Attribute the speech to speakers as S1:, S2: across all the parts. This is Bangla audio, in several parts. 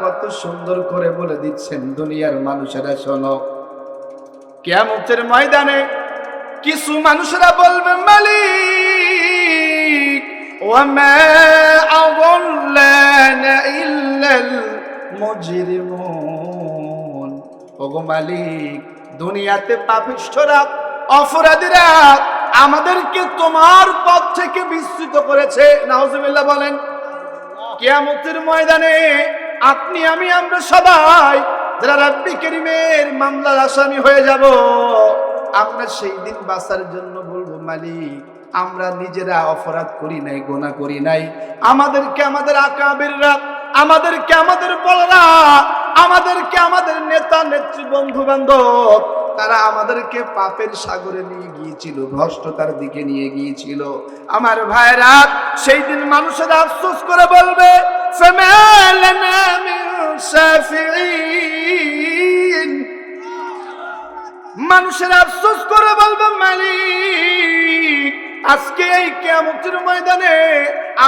S1: কত সুন্দর করে বলে দিচ্ছেন দুনিয়ার মানুষেরা, শোনো। কিয়ামতের ময়দানে কিছু মানুষেরা বলবে, মালিক ওগো মালিক, দুনিয়াতে পাপিষ্ঠরা, অপরাধীরা আমাদেরকে তোমার পথ থেকে বিস্তৃত করেছে। নাউজুবিল্লাহ বলেন, কিয়ামতের ময়দানে আপনি, আমি, আমরা সবাই যারা রাব্বি করিমের মামলার আসামি হয়ে যাব, আমরা সেই দিন বাঁচার জন্য বলব, মালিক, আমরা নিজেরা অপরাধ করি নাই গোনা করি নাই। আমাদেরকে আমাদের আকাবেররা, আমাদেরকে আমাদের বড়রা আমাদেরকে আমাদের নেতা, নেত্রী বন্ধু বান্ধব তারা আমাদেরকে পাপের সাগরে নিয়ে গিয়েছিল, ভ্রষ্টতার দিকে নিয়ে গিয়েছিল। আমার ভাইরা সেই দিন মানুষের আফসোস করে বলবে মানুষের আফসোস করে বলবে, মালিক, আজকে এই কেমতির ময়দানে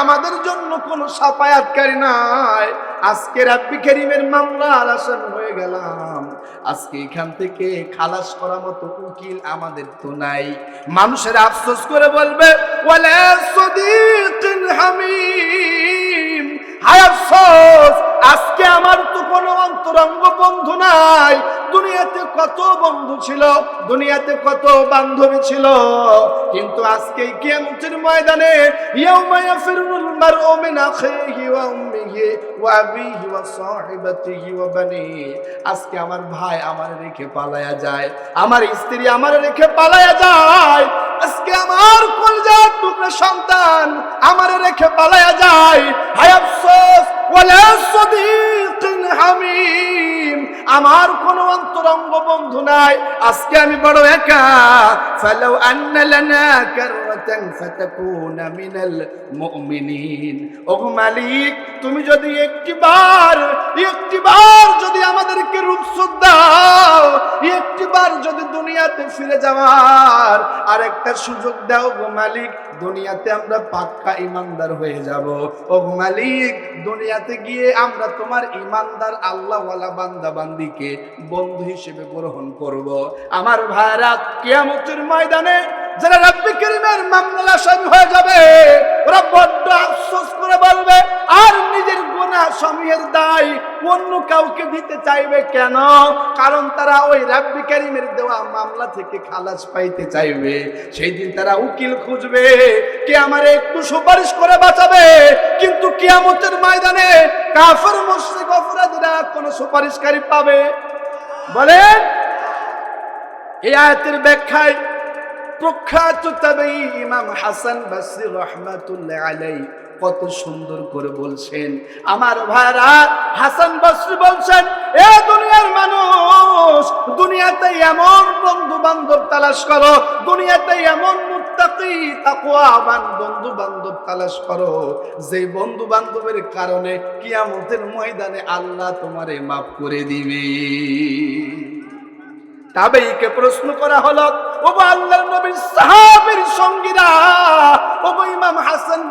S1: আমাদের জন্য কোনো সাপায়াতকারী নাই। আজকে রাব্বি করিমের মামলা আলাসান হয়ে গেলাম। আজকে এখান থেকে খালাস করা মতো উকিল আমাদের তো নাই। মানুষের আফসোস করে বলবে আজকে আমার তো কোনো অন্তরঙ্গ বন্ধু নাই। দুনিয়াতে কত বন্ধু ছিল, দুনিয়াতে কত বান্ধবী ছিল। কিন্তু আজকে এই কিয়ামতের ময়দানে, ইয়াউমা ইয়াফিরুল মারউ মিন আখিহি আজকে আমার ভাই আমার রেখে পালায়া যায়, আমার স্ত্রী আমার রেখে পালায়া যায়, আজকে আমার কলজার টুকরা সন্তান আমার রেখে পালায়া যায়। হায় আফসোস, ওয়ালা সাদিকিন হামিম, আমার কোনো অন্তরঙ্গ বন্ধু নাই, আজকে আমি বড় একা। ফালাউ আন্না লানা মালিক, তুমি যদি একটিবার একটিবার যদি আমাদেরকে দাও, একটিবার যদি দুনিয়াতে ফিরে যাওয়ার আর একটা সুযোগ দাও গো মালিক, দুনিয়াতে আমরা পাক্কা ইমানদার হয়ে যাব। ও মালিক, দুনিয়াতে গিয়ে আমরা তোমার ইমানদার আল্লাহওয়ালা বান্দা বান্দিকে বন্ধু হিসেবে গ্রহণ করব। আমার ভাইরা, কিয়ামতের ময়দানে যারা রাব্বি করিমের মামলা আসামি হয়ে যাবে, ওরা বড্ড আফসোস করে বলবে, আর নিজের গোনা সমীহের দায় অন্য কাউকে দিতে চাইবে কেন? কারণ তারা ওই রাব্বি করিমের দেওয়া মামলা থেকে খালাস পাইতে চাইবে। সেই দিন তারা উকিল খুঁজবে, কে আমার একটু সুপারিশ করে বাঁচাবে। কিন্তু কিয়ামতের ময়দানে কাফের, মুশরিক, অপরাধীরা কোন সুপারিশকারী পাবে? বলেন, এই আয়াতের ব্যাখ্যায় প্রখ্যাত তাবেই ইমাম হাসান বাসরি রহমাতুল্লাহ আলাই কত সুন্দর করে বলছেন, আমার ভাইরা, হাসান বাসরি বলছেন, এ দুনিয়ার মানুষ, দুনিয়াতে এমন বন্ধু বান্ধব তালাশ করো, দুনিয়াতে এমন মুত্তাকি, তাকওয়াবান বন্ধু বান্ধব তালাশ করো যে বন্ধু বান্ধবের কারণে কিয়ামতের ময়দানে আল্লাহ তোমারে মাফ করে দিবে। তাবেইকে প্রশ্ন করা হলো ও আল্লাহর নবীর সাহাবীর সঙ্গীরা হাসান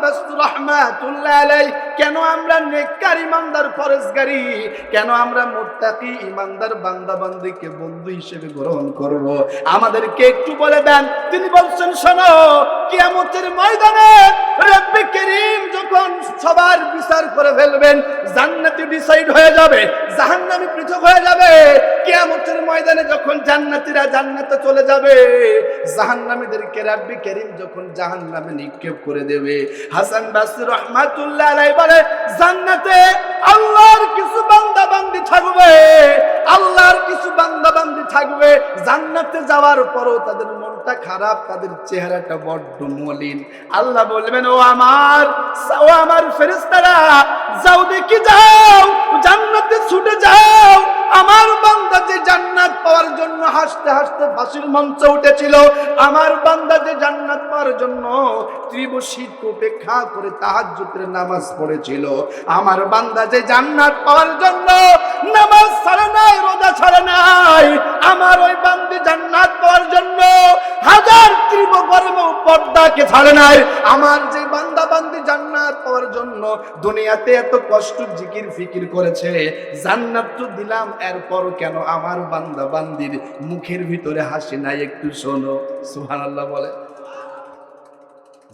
S1: কেন আমরা নেককার ইমানদার ফরজগারি কেন আমরা ইমানদার বান্দা বান্দিকে বন্ধু হিসেবে গ্রহণ করব? আমাদেরকে একটু বলে দেন। তিনি বলছেন, শোনো, কিয়ামতের ময়দানে করিম যখন সবার বিচার করে ফেলবেন, জান্নাতি ডিসাইড হয়ে যাবে, জাহান্নামী পৃথক হয়ে যাবে। কিয়ামতের ময়দানে যখন জান্নাতীরা জান্নাতে চলে যাবে, জাহান্নামীদেরকে রাব্বি করিম যখন জাহান্নামে নিক্ষেপ করে দেবে। হাসান বাসরি রহমাতুল্লাহ আলাইহি বলে, জান্নাতে আল্লাহর কিছু বান্দা বান্দি থাকবে, আল্লাহর কিছু বান্দা বান্দি থাকবে। জান্নাতে যাওয়ার পরও তাদের মনটা খারাপ, তাদের চেহারাটা বড্ড মলিন। আল্লাহ বলবেন, ও আমার ও আমার ফেরেশতারা, যাও দেখি, যাও, জান্নাতে ছুটে যাও আমার বান্দা যে জান্নাত পাওয়ার জন্য হাসতে হাসতে ফাঁসির মঞ্চে উঠেছিল, আমার বান্দা যে জান্নাত পাওয়ার জন্য তীব্র শীত উপেক্ষা করে তাহাজ্জুদের নামাজ পড়েছিল। আমার বান্দা যে জান্নাত পাওয়ার জন্য নামাজ ছাড়ে নাই, রোজা ছাড়ে নাই, আমার ওই বান্দি জান্নাত পাওয়ার জন্য হাজার তীব্র গরমেও পর্দাকে ছাড়ে নাই। আমার যে বান্দা বান্দি জান্নাত পাওয়ার জন্য দুনিয়াতে এত কষ্ট, জিকির, ফিকির করেছে, জান্নাত তো দিলাম এরপর কেন আমার বান্দা বান্দির মুখের ভিতরে হাসি নাই একটু শোনো। সুবহানাল্লাহ বলে।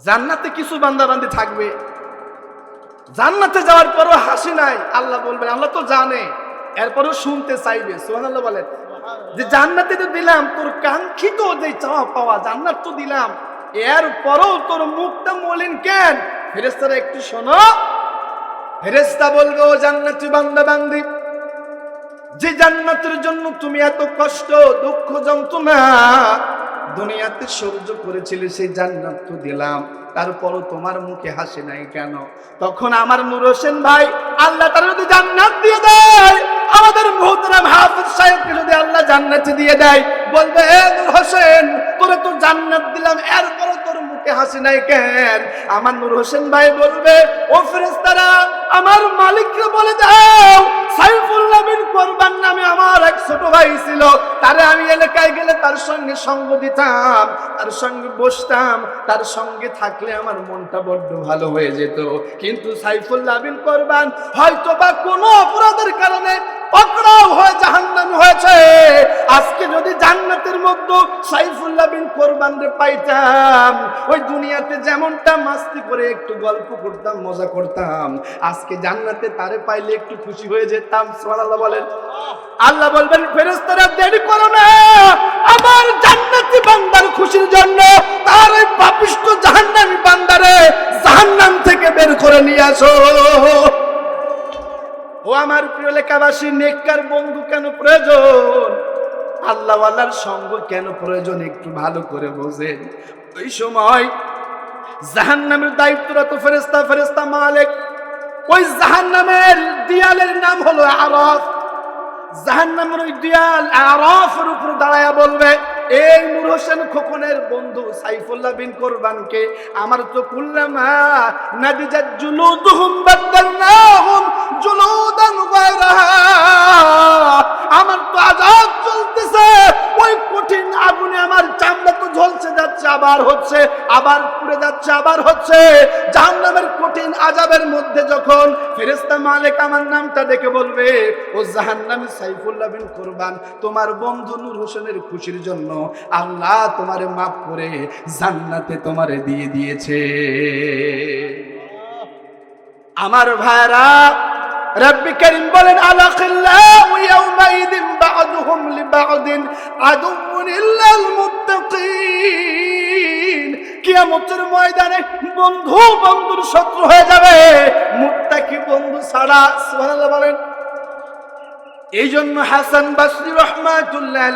S1: জান্নাতে কিছু বান্দা বান্দি থাকবে। জান্নাতে যাওয়ার পরও হাসি নাই। আল্লাহ বলবেন, আল্লাহ তো জানে। এরপরও শুনতে চাইবে। সুবহানাল্লাহ বলেন যে জান্নাতে তো দিলাম, তোর কাঙ্ক্ষিত যে চাওয়া পাওয়া, জান্নাত তো দিলাম। এরপরও তোর মুখটা মলিন কেন? ফেরেস্তারা একটু শোনো। ফেরেস্তা বলবে, ও জান্নাতি বান্দা বান্দি। যে জান্নাতের জন্য তুমি এত কষ্ট, দুঃখ, যন্ত্রণা দুনিয়াতে সহ্য করেছিলে, সেই জান্নাত তো দিলাম। তারপরও তোমার মুখে হাসি নাই কেন? তখন আমার নূর হোসেন ভাই, আল্লাহ তার যদি জান্নাত দিয়ে দেয়, আমাদের মুহতারাম হাফিজ সাহেবকে যদি আল্লাহ জান্নাত দিয়ে দেয়, বলবে, এ নূর হোসেন, তোরে তো জান্নাত দিলাম, এরপরও তোর মুখে হাসি নাই কেন? আমার নূর হোসেন ভাই বলবে, ও ফেরেস্তারা আমার মালিককে বলে দাও, সাইফুল্লাহ বিন কোরবান নামে আমার এক ছোট ভাই ছিল, তারে আমি এলাকায় গেলে তার সঙ্গে সঙ্গ দিতাম, তার সঙ্গে বসতাম, তার সঙ্গে থাকলে আমার মনটা বড্ড ভালো হয়ে যেত। কিন্তু সাইফুল্লাহ বিন কোরবান হয়তো বা কোনো অপরাধের কারণে পকড়াও হয়ে জাহান্নামী হয়েছে। আজকে যদি জান্নাতের মধ্যে সাইফুল্লাহ বিন কোরবান রে পাইতাম, ওই দুনিয়াতে যেমনটা মাস্তি করে একটু গল্প করতাম, মজা করতাম, আজকে জান্নাতে তারে পাইলে একটু খুশি হয়ে যেতাম, সুবহানাল্লাহ বলেন। আল্লাহ বলবেন, ফেরেশতারা দেরি করো না, আমার জান্নাতি বান্দার খুশির জন্য আমার প্রিয় লেখাবাসী, নেককার বন্ধু কেন প্রয়োজন? আল্লাহ আল্লাহর সঙ্গ কেন প্রয়োজন একটু ভালো করে বোঝেন। ওই সময় জাহান জাহান্নামের দায়িত্বরত ফেরেস্তা ফেরেস্তা মালিক, ওই জাহান্নামের দিয়ালের নাম হলো আরফ। জাহান্নামের ওই দিয়াল আরফের উপর দাঁড়ায়া বলবে এই নূর হোসেন খোকনের বন্ধু সাইফুল্লাহ বিন কোরবানকে, আমার তো কুল্লামা নাদিজাত জুলুদুহুম বাদদালনাহুম জুলুদান গায়রাহা। আমার তো আযাব চলতেছে, ওই কঠিন আগুনে আমার চামড়া তো ঝলসে যাচ্ছে, আবার হচ্ছে, আবার পুড়ে যাচ্ছে, আবার হচ্ছে। জাহান্নামের কঠিন আজাবের মধ্যে যখন ফেরেশতা মালিক আমার নামটা ডেকে বলবে, ও জাহান্নামী সাইফুল্লাহ বিন কোরবান, তোমার বন্ধু নূর হোসেনের খুশির জন্য আল্লাহ তোমারে মাফ করে জান্নাতে তোমারে দিয়ে দিয়েছে। আমার ভাইরা, রব্বি করিম বলেন, আলাকিল্লাহু ইয়াউমাইদিন বা'দুহুম লিবা'দিন আদুউন ইল্লাল মুত্তাকিন। কিয়ামতের ময়দানে বন্ধু বন্ধুর শত্রু হয়ে যাবে। মুত্তাকি বন্ধু ছাড়া বলেন। এই জন্য হাসান বাসরি রহমাতুল্লাহ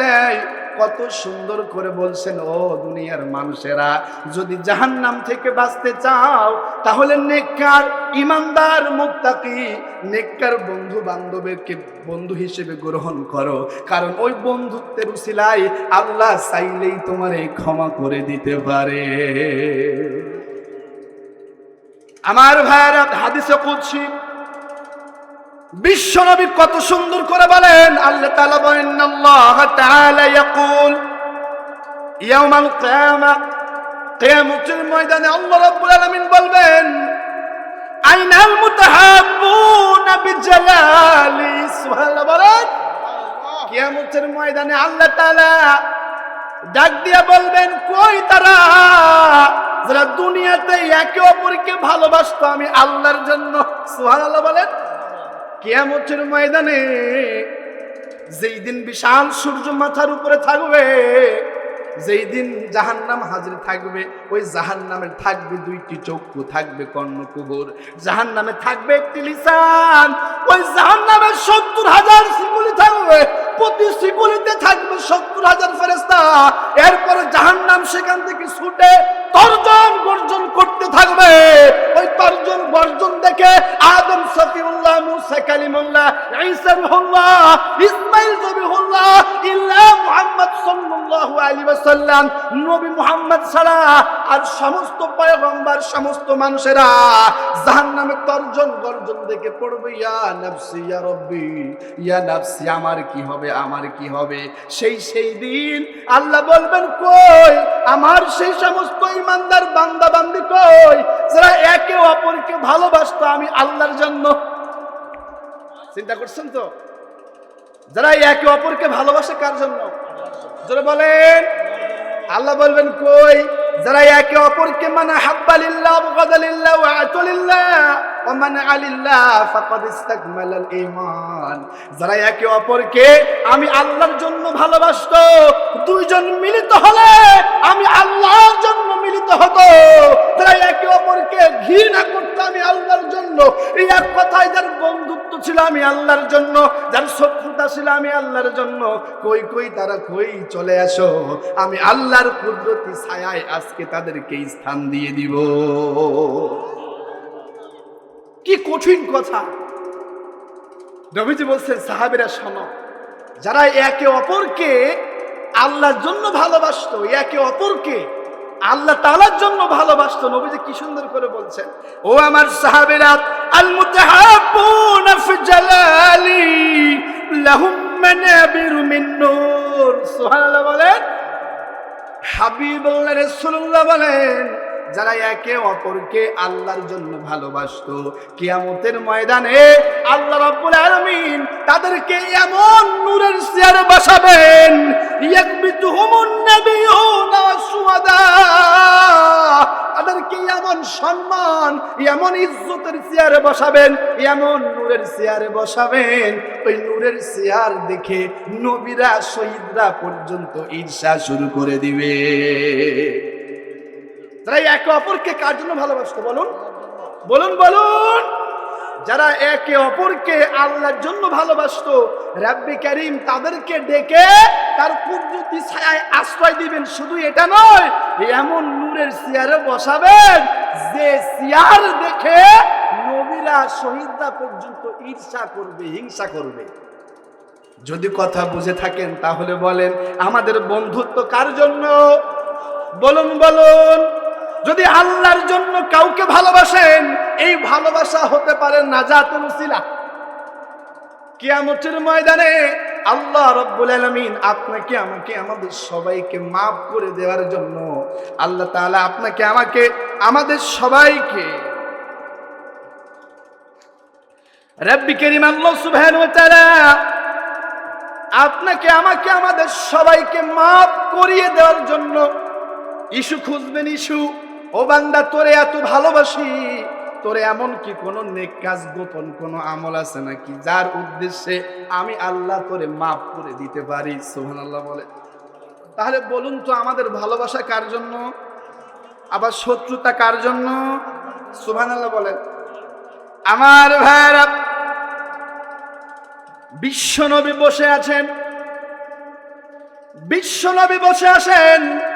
S1: কত সুন্দর করে বলছেন, ও দুনিয়ার মানুষেরা, যদি জাহান্নাম থেকে বাঁচতে চাও, তাহলে নেককার, ইমানদার, মুত্তাকি, নেককার বন্ধু বান্ধবেরকে বন্ধু হিসেবে গ্রহণ করো। কারণ ওই বন্ধুত্বের উসিলায় আল্লাহ চাইলেই তোমারে ক্ষমা করে দিতে পারে। আমার ভাইয়েরা, হাদিসে কুদসি বিশ্ব নবী কত সুন্দর করে বলেন আল্লাহ তাআলা বলেন আল্লাহ তাআলা ইয়াকুল ইয়াউমাল কিয়ামা কিয়ামতের ময়দানে আল্লাহ রাব্বুল আলামিন বলবেন আইনাল মুতাহাব্বুনা বিজালালি সুবহানাল্লাহ বলেন। কিয়ামতের ময়দানে আল্লাহ তাআলা ডাক দিয়ে বলবেন কই তারা? যারা দুনিয়াতে একে অপরকে ভালোবাসতো আমি আল্লাহর জন্য সুবহানাল্লাহ বলেন। কেয়ামতের ময়দানে যেই দিন বিশাল সূর্য মাথার উপরে থাকবে যেই দিন জাহান্নাম হাজির থাকবে, ওই জাহান্নামের থাকবে দুইটি চক্ষু, থাকবে কর্ণকুহুর জাহান্নামে থাকবে একটি লিসান, ওই জাহান্নামের সত্তর হাজার শিকুলি থাকবে, প্রতি শিকুলিতে থাকবে সত্তর হাজার ফেরেস্তা এরপরে জাহান্নাম সেখান থেকে ছুটে তর্জন গর্জন করতে থাকবে। ওই তর্জন গর্জন দেখে আদম, সফিউল্লাহ, মুসা, কালিমুল্লাহ, ঈসা, রুহুল্লাহ, ইসমাইল জবিহুল্লাহ ইল্লা মুহাম্মদ সাল্লাল্লাহু আলাইহি ওয়াসাল্লাম। নবী মুহাম্মদ ছাড়া আর সমস্ত পয়গম্বর, সমস্ত মানুষেরা জাহান্নামে তর্জন গর্জন দেখে পড়বে, ইয়া নাফসি, ইয়া রব্বি, ইয়া নাফসি, আমার কি হবে, আমার কি হবে? সেই সেই দিন আল্লাহ বলবেন, কই, আমার সেই সমস্ত ইমানদার বান্দা বান্দি কই, যারা একে অপরকে ভালোবাসতো আমি আল্লাহর জন্য? চিন্তা করছেন তো? যারা একে অপরকে ভালোবাসে কার জন্য? যারা বলেন। আল্লাহ বলবেন, কই? যারা একে অপরকে মানে হাব্বালিল্লাহ মান আলিল্লাহ, ফাকাদ ইস্তাকমালাল ঈমান যারা একে অপরকে আমি আল্লাহর জন্য ভালোবাসতো, দুইজন মিলিত হলে আমি আল্লাহর জন্য মিলিত হতো। যারা একে অপরকে ঘৃণা করতো এই এক কথায় যার বন্ধুত্ব ছিল আমি আল্লাহর জন্য, যার শত্রুতা ছিল আমি আল্লাহর জন্য, কই কই, তারা কই চলে আসো? আমি আল্লাহর কুদরতি ছায়ায় আজকে তাদেরকে স্থান দিয়ে দিব। কি কঠিন কথা। নবীজি বলছেন, সাহাবেরা শোনো, যারা একে অপরকে আল্লাহর জন্য ভালোবাসতো, একে অপরকে আল্লাহ তালার জন্য ভালোবাসতো। নবীজি কি সুন্দর করে বলছেন, ও আমার সাহাবিরাত আল মুতাহাব্বুনা ফি জালালি, লাহুম মানাবিরু মিন নূর। সুবহানাল্লাহ বলেন, হাবিবুল্লাহ রাসূলুল্লাহ বলেন যারা একে অপরকে আল্লাহর জন্য ভালোবাসতো, কিয়ামতের ময়দানে আল্লাহ রাব্বুল আলামিন তাদেরকে এমন নূরের চেয়ারে বসাবেন, ইয়াকবিতুহুমুন নাবিয়ুনা ওয়াস-শুহাদা তাদেরকে এমন সম্মান, এমন ইজ্জতের চেয়ারে বসাবেন, এমন নূরের চেয়ারে বসাবেন। ওই নূরের চেয়ার দেখে নবীরা, শহীদরা পর্যন্ত ঈর্ষা শুরু করে দিবে। তারা একে অপরকে কার জন্য ভালোবাসতো? বলুন। বলুন বলুন। যারা একে অপরকে আল্লাহর জন্য ভালোবাসতো, রাব্বি করিম তাদেরকে ডেকে তার কুদরতি ছায়ায় আশ্রয় দিবেন। শুধু এটা নয়, এমন নূরের চেয়ারে বসাবেন, যে চেয়ার দেখে নবীরা শহীদরা পর্যন্ত ঈর্ষা করবে, হিংসা করবে। যদি কথা বুঝে থাকেন, তাহলে বলেন, আমাদের বন্ধুত্ব কার জন্য? বলুন বলুন। যদি আল্লাহর জন্য কাউকে ভালোবাসেন, এই ভালোবাসা হতে পারে নাজাতের উসিলা কিয়ামতের ময়দানে আল্লাহ রব্বুল আলামিন আপনাকে, আমাকে, আমাদের সবাইকে মাফ করে দেওয়ার জন্য আল্লাহ তাআলা আপনাকে, আমাকে, আমাদের সবাইকে রব্বি করিম আল্লাহ সুবহানাহু ওয়া তাআলা আপনাকে, আমাকে, আমাদের সবাইকে মাফ করিয়ে দেওয়ার জন্য ইস্যু খুঁজবেন, ইস্যু ও বান্দা, তোরে এত ভালোবাসি। তোরে এমন কি কোনো নেক কাজ, গোপন কোনো আমল আছে নাকি? যার উদ্দেশ্যে আমি আল্লাহ তোরে মাফ করে দিতে পারি সোহান আল্লাহ বলে। তাহলে বলুন তো, আমাদের ভালোবাসা কার জন্য? আবার শত্রুতা কার জন্য? সোহান আল্লাহ বলেন। আমার ভাইরা বিশ্বনবী বসে আছেন। বিশ্বনবী বসে আছেন।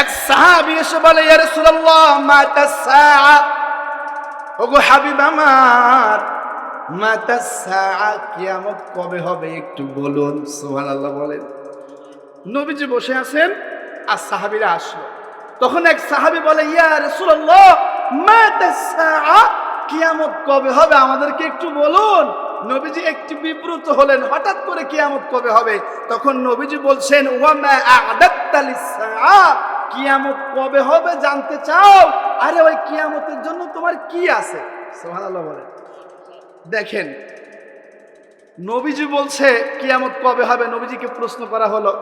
S1: এক সাহাবি এসে বলে, ইয়া রাসূলুল্লাহ, মাতা সাআ। ওগো হাবিব আমার, মাতা সাআ কিয়ামত কবে হবে একটু বলুন? সুবহানাল্লাহ বলেন। নবীজি বসে আছেন আর সাহাবীরা আসলো। তখন এক সাহাবী বলে, ইয়া রাসূলুল্লাহ, মাতা সাআ, কিয়ামত কবে হবে? আমাদেরকে একটু বলুন। নবীজি একটু বিব্রত হলেন, হঠাৎ করে কিয়ামত কবে হবে? তখন নবীজি বলছেন ওয়ামা আ'দাত্তা লিস-সাআ কিয়ামত কবে হবে জানতে চাও? আরে ওই কিয়ামতের জন্য তোমার কি আছে? সুবহানাল্লাহ বলেন। দেখেন, নবীজি বলছে, কিয়ামত কবে হবে? নবীজিকে প্রশ্ন করা হলো।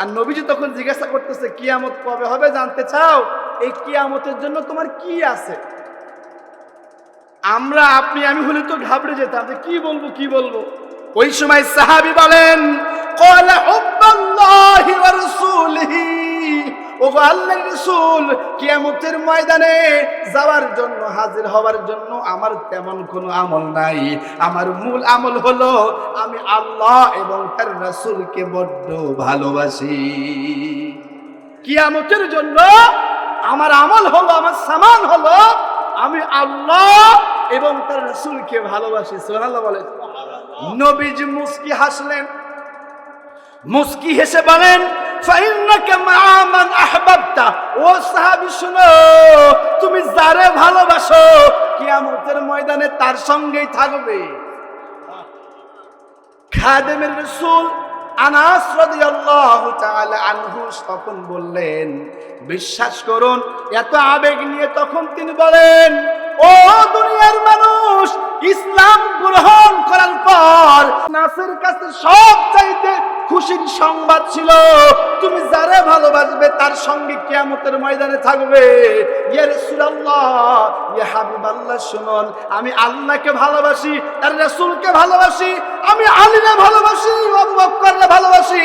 S1: আর নবীজি তখন জিজ্ঞাসা করতেছে, কিয়ামত কবে হবে জানতে চাও? এই কিয়ামতের জন্য তোমার কি আছে? আমরা, আপনি, আমি হলে তো ঘাবড়ে যেতাম। যে কি বলব কি বলব? ওই সময় সাহাবি বলেন ওগো আল্লাহর রাসূল, কিয়ামতের ময়দানে যাওয়ার জন্য, হাজির হওয়ার জন্য আমার তেমন কোনো আমল নাই। আমার মূল আমল হলো, আমি আল্লাহ এবং তার রাসূলকে বড্ড ভালোবাসি। কিয়ামতের জন্য আমার আমল হলো, আমার সামান হলো, আমি আল্লাহ এবং তার রসুলকে ভালোবাসি। সোহাল্লাহ বলেন। নবীজি মুস্কি হাসলেন। মুস্কি হেসে বলেন তুমি যারে ভালোবাসো, কিয়ামতের ময়দানে তার সঙ্গেই থাকবে। খাদেমের রসুল তখন বললেন, বিশ্বাস করুন, এত আবেগ নিয়ে তখন তিনি বলেন ও দুনিয়ার মানুষ, ইসলাম গ্রহণ করার পর নাসের কাছে সব চাইতে খুশির সংবাদ ছিল, তুমি যারে ভালোবাসবে তার সঙ্গে কিয়ামতের ময়দানে থাকবে। শুনুন, আমি আল্লাহকে ভালোবাসি, তার রাসূলকে ভালোবাসি, আমি আলীকে ভালোবাসি আবু ভালোবাসি,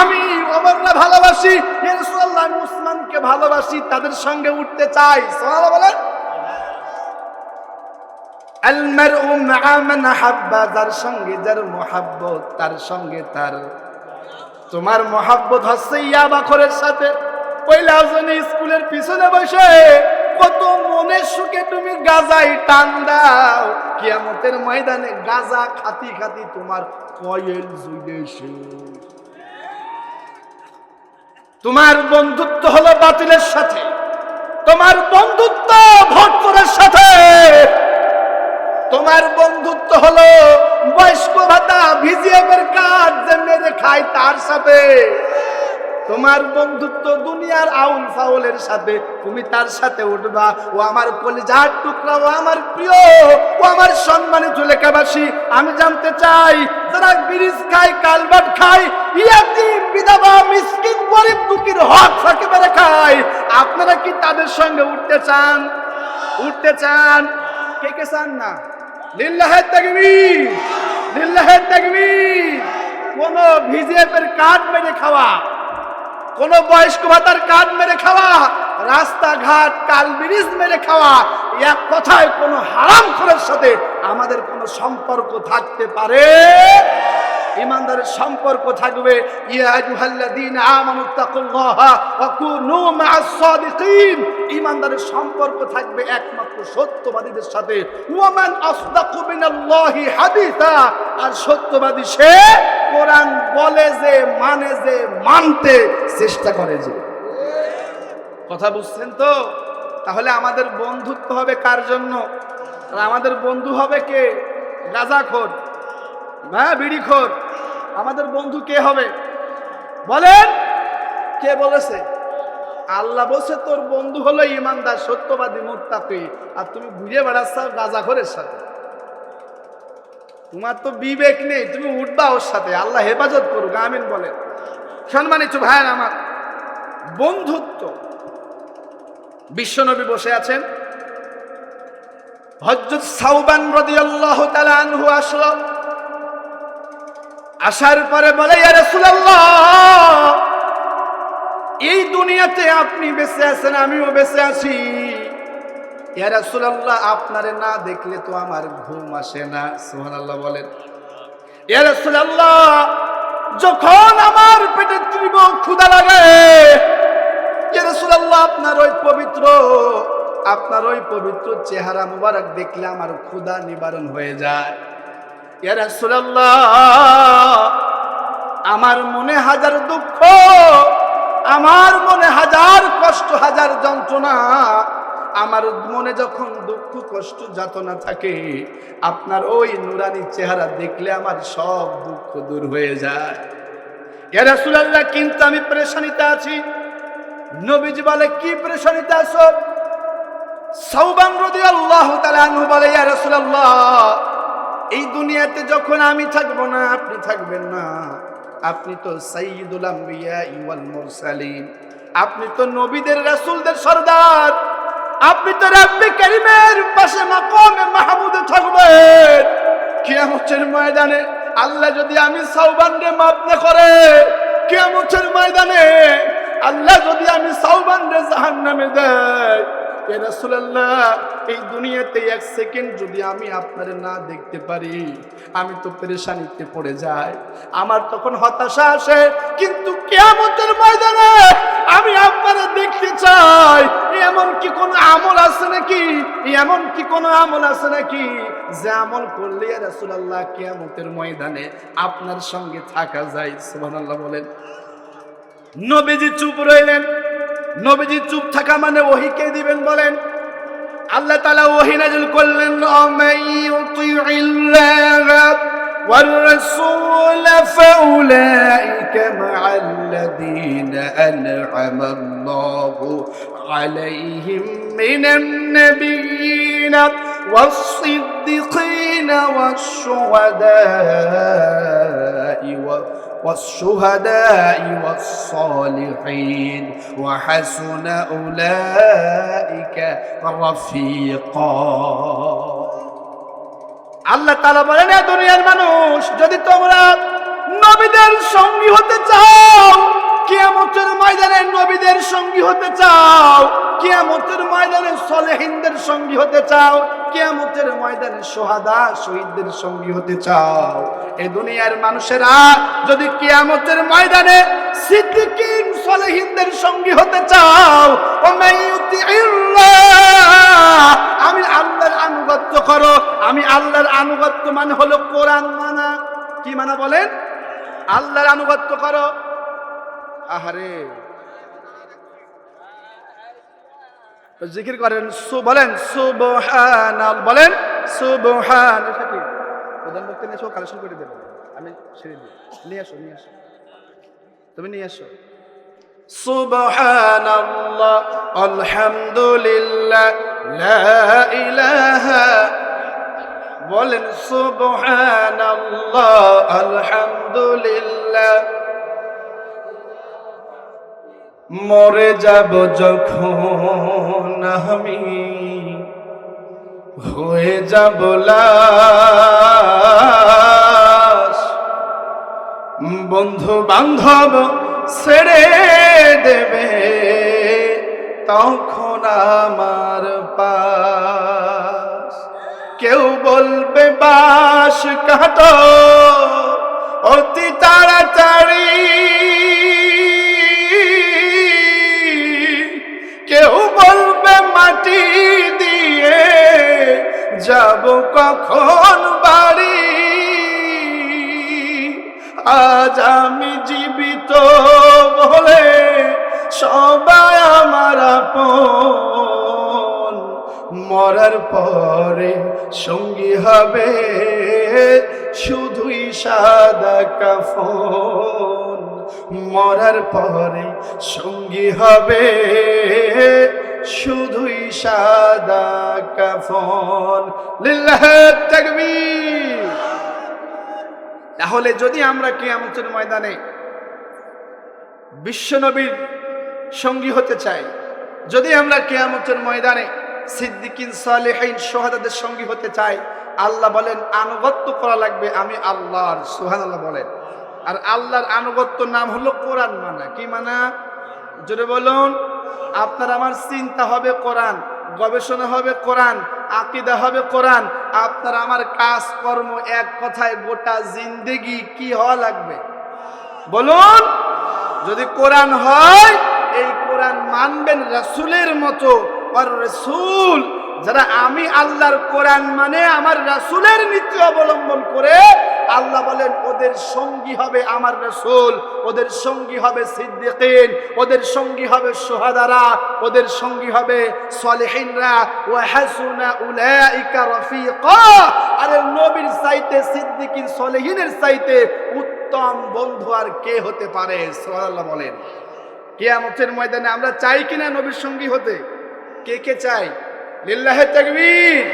S1: আমি ওমরকে ভালোবাসি, ইয়া রাসূলুল্লাহ, আমি উসমানকে ভালোবাসি, তাদের সঙ্গে উঠতে চাই। সুবহানাল্লাহ বলেন। যার সঙ্গে যার মোহাব্বত, তার সঙ্গে তার। তোমার মোহাব্বত হচ্ছে ইয়াবাখরের সাথে। পয়লা স্কুলের পিছনে বসে কত মনের সুখে তুমি গাজাই টান দাও। কিয়ামতের ময়দানে গাজা খাতি খাতি তোমার কয়েল জুইলে তোমার বন্ধুত্ব হলো বাতিলের সাথে। তোমার বন্ধুত্ব ভট্টরের সাথে। তোমার বন্ধুত্ব হলো বয়স্ক ভাতা ভিজিএমের কাজ যে মেরে খায় তার সাথে। তোমার বন্ধুত্ব দুনিয়ার আউল ফাউলের সাথে। তুমি তার সাথে উঠবা। ও আমার কলিজার টুকরা, ও আমার প্রিয়, ও আমার সম্মানিত লেখাবাসী আমি জানতে চাই, যারা ব্রিজ খায় কালবাট খায়, ইয়াতিম, বিধবা, মিসকিন, গরিব, দুঃখীর হক ফাঁকে মেরে খায়, আপনারা কি তাদের সঙ্গে উঠতে চান? উঠতে চান? কে কে চান না? লিল্লাহে তাকবীর লিল্লাহে তাকবীর। কোন ভিজিএফের কার্ড মেরে খাওয়া, কোন বয়স্ক ভাতার কার্ড মেরে খাওয়া, রাস্তাঘাট কাল ব্রিজ মেরে খাওয়া, এক কথায় কোনো হারাম খোরের সাথে আমাদের কোনো সম্পর্ক থাকতে পারে? ইমানদারের সম্পর্ক থাকবে। ইমানদারের সম্পর্ক থাকবে একমাত্র সত্যবাদীদের সাথে। আর সত্যবাদী সে কোরআন বলে যে মানে যে, মানতে চেষ্টা করে যে। কথা বুঝছেন তো? তাহলে আমাদের বন্ধুত্ব হবে কার জন্য? আর আমাদের বন্ধু হবে কে? গাজাখোর হ্যাঁ বিড়িখোর আমাদের বন্ধু কে হবে? বলেন, কে বলেছে? আল্লাহ বলছে, তোর বন্ধু হলো ইমানদার, সত্যবাদী, মুত্তাকি। আর তুমি ঘুরে বেড়াচ্ছ গাজাখোরের সাথে। তোমার তো বিবেক নেই, তুমি উঠবা ওর সাথে। আল্লাহ হেফাজত করুক, আমিন বলেন। সম্মানিত ভাইয়ের আমার, বন্ধুত্ব। বিশ্বনবী বসে আছেন। হজরত সাউবান রাদিয়াল্লাহু তাআলা আনহু আসলো। আসার পরে বলে এই দুনিয়াতে আপনি বেঁচে আছেন, আমিও বেঁচে আছি। ইয়া রাসূলুল্লাহ, আপনারে না দেখলে তো আমার ঘুম আসে না। সুবহানাল্লাহ বলেন। ইয়া রাসূলুল্লাহ, যখন আমার পেটে তীব্র ক্ষুধা লাগে, ইয়া রাসূলুল্লাহ, আপনার ওই পবিত্র, আপনার ওই পবিত্র চেহারা মুবারক দেখলে আমার ক্ষুধা নিবারণ হয়ে যায়। আমার মনে হাজার দুঃখ, আমার মনে হাজার কষ্ট, হাজার যন্ত্রণা, আমার মনে যখন দুঃখ, কষ্ট, যাতনা থাকে, আপনার ওই নুরানি চেহারা দেখলে আমার সব দুঃখ দূর হয়ে যায়। ইয়া রাসূলুল্লাহ, কিন্তু আমি পরেশানিতে আছি। নবীজ বলে, কি পরেশানিতে আছো? সাউবান রাদিয়াল্লাহু তাআলা আনহু বলে, ইয়া রাসূলুল্লাহ এই দুনিয়াতে যখন আমি থাকব না, আপনি থাকবেন না। আপনি তো সাইয়্যিদুল আম্বিয়া ওয়াল মুরসালিন। আপনি তো নবীদের, রাসূলদের সর্দার। আপনি তো রাব্বি কারীমের পাশে মাকামে মাহমুদে থাকবেন। কিয়ামতের ময়দানে আল্লাহ যদি আমি সাউবানরে মাফ না করে, কিয়ামতের ময়দানে আল্লাহ যদি আমি সাউবানরে জাহান্নামে দেয় রাসূলুল্লাহ, এই দুনিয়াতে এক সেকেন্ড যদি আমি আপনারে না দেখতে পারি, আমি তো পেরেশানিতে পড়ে যাই। আমার তখন হতাশা আসে, কিন্তু কিয়ামতের ময়দানে আমি আপনারে দেখতে চাই। এমন কি কোনো আমল আছে নাকি? এমন কি কোনো আমল আছে নাকি? যে আমল করলে রাসূলুল্লাহ কিয়ামতের ময়দানে আপনার সঙ্গে থাকা যায়, সুবহানাল্লাহ বলেন। নবীজি চুপ রইলেন। নবীজি চুপ থাকা মানে ওহি কে দিবেন বলেন আল্লাহ তালা ওহি নাজিল করলেন অমাই ইউতিউল্লাহ والرسول فأولئك مع الذين أنعم الله عليهم من النبيين والصديقين والشهداء و- والشهداء والصالحين وحسن أولئك رفيقا আল্লাহ তালা বলেন "এ দুনিয়ার মানুষ যদি তোমরা নবীদের সঙ্গী হতে চাও কিয়ামতের ময়দানে নবীদের সঙ্গী হতে চাও, কিয়ামতের ময়দানে সলেহিনদের সঙ্গী হতে চাও, কিয়ামতের ময়দানে সোহাদা শহীদদের সঙ্গী হতে চাও। এই দুনিয়ার মানুষেরা যদি কিয়ামতের ময়দানে সিদ্দিকিন সলেহিনদের সঙ্গী হতে চাও ও আমি আল্লাহর আনুগত্য করো। আমি আল্লাহর আনুগত্য মানে হলো কোরআন মানা। কি মানা বলেন? আল্লাহর আনুগত্য করো। আহারে তো জিকির করেন সু বলেন সুবহান বলেন সুবহান এটা কি প্রধান বক্তা নিয়ে এসো কালেকশন করে দেবো আমি ছেড়ে দিই নিয়ে আসো নিয়ে আসো তুমি নিয়ে আসো سبحان الله الحمد لله لا إله বলেন সুবহান আল্লাহ আলহামদুলিল্লাহ মরে যাব যখন আমি। হয়ে যাব বন্ধু বান্ধব ছেড়ে দেবে তখন আমার পাশ। কেউ বলবে বাস কাটো, অতি তাড়াতাড়ি যাব কখন বাড়ি? আজ আমি জীবিত বলে সবাই আমার আপন। মরার পরে সঙ্গী হবে শুধুই সাদা কাফন। মরার পরে সঙ্গী হবে শুধুই সাদা কাফন। তাহলে যদি আমরা কিয়ামতের ময়দানে বিশ্বনবীর সঙ্গী হতে চাই, যদি আমরা কিয়ামতের ময়দানে সিদ্দিকিন, সালেহিন, সোহাদাদের সঙ্গী হতে চাই, আল্লাহ বলেন, আনুগত্য করা লাগবে, আমি আল্লাহর সোহান আল্লাহ বলেন। আর আল্লাহর আনুগত্য নাম হলো কোরআন মানা। কি মানা? জোরে বলুন। আপনার আমার চিন্তা হবে কোরআন, গবেষণা হবে কোরআন, আকিদা হবে কোরআন, আপনার আমার কাজ কর্ম এক কথায় গোটা জিন্দেগি কি হওয়া লাগবে? বলুন, যদি কোরআন হয়, এই কোরআন মানবেন রাসূলের মতো, আর রসুল যারা আমি আল্লাহর কোরআন মানে আমার রাসূলের নীতি অবলম্বন করে আল্লাহ বলেন, ওদের সঙ্গী হবে আমার রসুল, ওদের সঙ্গী হবে সিদ্দিকিন, ওদের সঙ্গী হবে সোহাদারা ওদের সঙ্গী হবে সলেহিনরা ও হাসুনা উলাইকা রফিকা। আরে নবীর চাইতে সিদ্দিকিন সলেহিনের চাইতে উত্তম বন্ধু আর কে হতে পারে? সোহাদাল্লাহ বলেন। কিয়ামতের ময়দানে আমরা চাই কিনা নবীর সঙ্গী হতে? কে কে চাই লিল্লাহে তাকবীর।